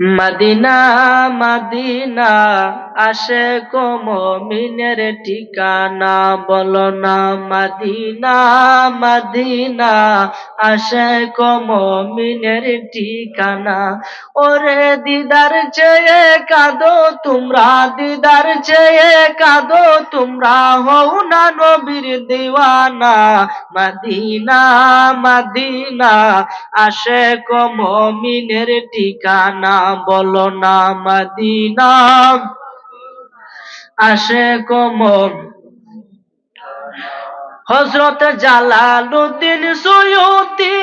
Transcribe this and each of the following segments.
Medina Medina আসে কমিনের ঠিকানা বলো না মদিনা মদিনা আসে কমিনের ঠিকানা। ওরে দিদার চেয়ে কাঁদো, তোমরা দিদার চেয়ে কাঁদো, তোমরা হও না নবীর দিওয়ানা। মদিনা মদিনা, আসে কমিনের ঠিকানা, বলো না মদিনা। আসে কম হজরত জালালুদ্দিন সুয়ুতি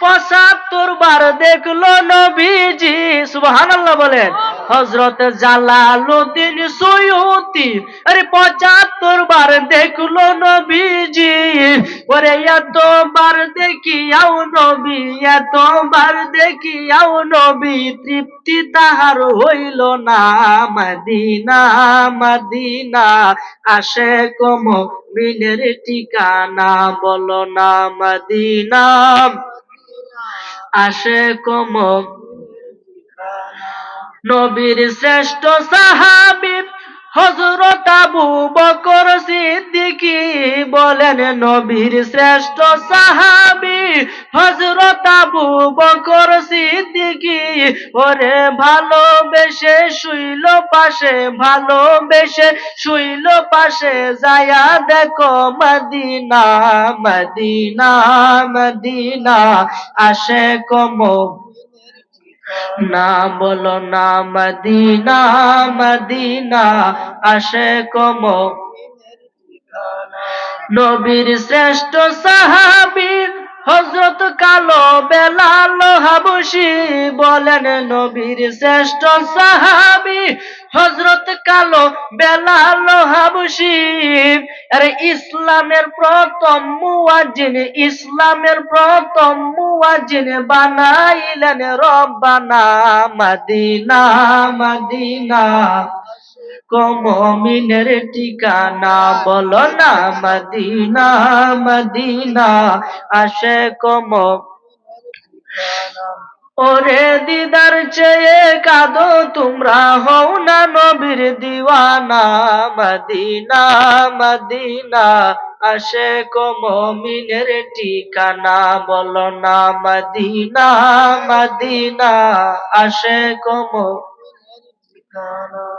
পঁচাত্তর বার দেখল নবীজি, সুবহানাল্লাহ বলেন। হজরত জালালুদ্দিন সুয়ুতি, আরে পঁচাত্তর বার দেখল নবীজি। ওরে এতবার দেখিয়াও নবী, এতবার দেখিয়াও নবী, তৃপ্তি তাহার হইল না। মদিনা মদিনা আসে কম মিনের ঠিকানা বলো না মদিনা। আসে কম নবীর শ্রেষ্ঠ সাহাবি হজরত আবু বকর সিদ্দিকি বলেন, নবীর শ্রেষ্ঠ সাহাবি হজরত আবু বকর সিদ্দিকি। ওরে ভালোবেসে শুইল পাশে, ভালোবেসে শুইল পাশে, যায়া দেখো মদিনা মদিনা মদিনা আসে কম না বলো না, মদিনা মদিনা আসে কম নবীর শ্রেষ্ঠ সাহাবী হজরত কালো বেলাল হাবসি বলেন, নবীর শ্রেষ্ঠ সাহাবি হজরত কালো বেলাল হাবসি আরে ইসলামের প্রথম মুয়াজিন ইসলামের প্রথম মুয়াজিন বানাইলেন রব্বানা মদিনা মদিনা। কমিনের ঠিকানা বলো না, মদিনা মদিনা, আসে কম। ওরে দিদার চেয়ে কাঁদো তোমরা হও না নবীর দিওয়ানা, মদিনা মদিনা, আসে কমিনের ঠিকানা বলো না, মদিনা মদিনা, আসে কম। ঠিকানা